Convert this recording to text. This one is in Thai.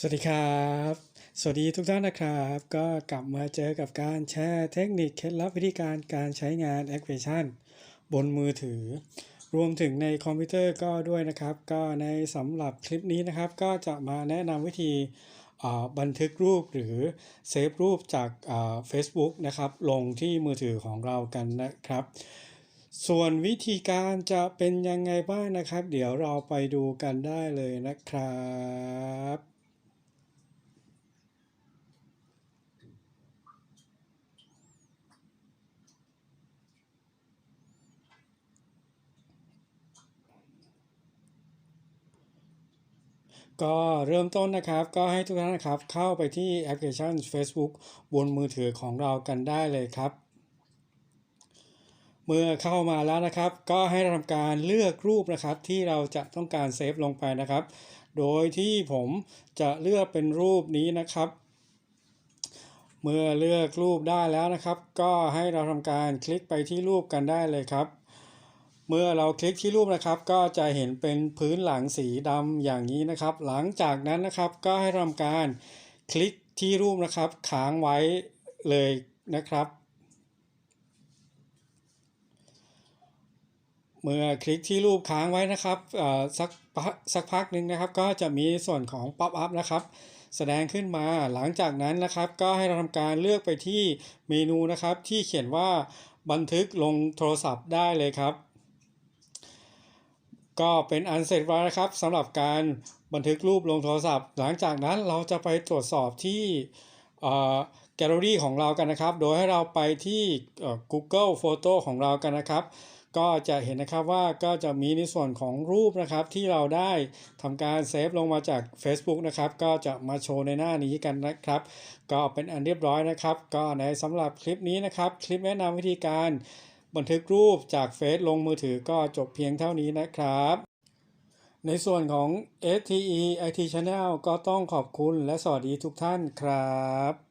สวัสดีครับ สวัสดีทุกท่านนะครับ ก็กลับมาเจอกับการแชร์เทคนิคเคล็ดลับวิธีการการใช้งานแอปพลิเคชันบนมือถือ รวมถึงในคอมพิวเตอร์ก็ด้วยนะครับ ก็ในสำหรับคลิปนี้นะครับ ก็จะมาแนะนำวิธีบันทึกรูปหรือเซฟรูปจากอ่า Facebook นะครับ ลงที่มือถือของเรากันนะครับส่วนวิธีการจะเป็นยังไงบ้างนะครับ เดี๋ยวเราไปดูกันได้เลยนะครับ ก็เริ่มต้นนะครับก็ให้ทุกท่านนะครับเข้าไปที่แอปพลิเคชัน Facebook บนมือถือของเรากันได้เลยครับ เมื่อเข้ามาแล้วนะครับ ก็ให้ทำการเลือกรูปนะครับที่เราจะต้องการเซฟลงไปนะครับ โดยที่ผมจะเลือกเป็นรูปนี้นะครับ เมื่อเลือกรูปได้แล้วนะครับ ก็ให้เราทำการคลิกไปที่รูปกันได้เลยครับ เมื่อเราคลิกที่รูปนะครับก็จะเห็นเป็นพื้นหลังสีดำอย่างนี้นะครับ หลังจากนั้นนะครับก็ให้ทำการคลิกที่รูปนะครับค้างไว้เลยนะครับ เมื่อคลิกที่รูปค้างไว้นะครับอ่อสักพักสักพักหนึ่งนะครับ ก็จะมีส่วนของป๊อปอัพนะครับ แสดงขึ้นมาหลังจากนั้นนะครับ ก็ให้เราทำการเลือกไปที่เมนูนะครับ ที่เขียนว่าบันทึกลงโทรศัพท์ได้เลยครับ ก็เป็นอันเสร็จแล้วนะครับสำหรับการบันทึกรูปลงโทรศัพท์ หลังจากนั้นเราจะไปตรวจสอบที่แกลเลอรี่ของเรากันนะครับ โดยให้เราไปที่เอ่อ Google Photo ของเรากันนะครับ ก็จะเห็นนะครับว่าก็จะมีในส่วนของรูปนะครับที่เราได้ทำการเซฟลงมาจาก Facebook นะครับ ก็จะมาโชว์ในหน้านี้กันนะครับ ก็เป็นอันเรียบร้อยนะครับ ก็ในสำหรับคลิปนี้นะครับ คลิปแนะนำวิธีการ บันทึกรูปจากเฟซลงมือถือก็จบเพียงเท่านี้นะครับ ในส่วนของ STE IT Channel ก็ต้องขอบคุณและสวัสดีทุกท่านครับ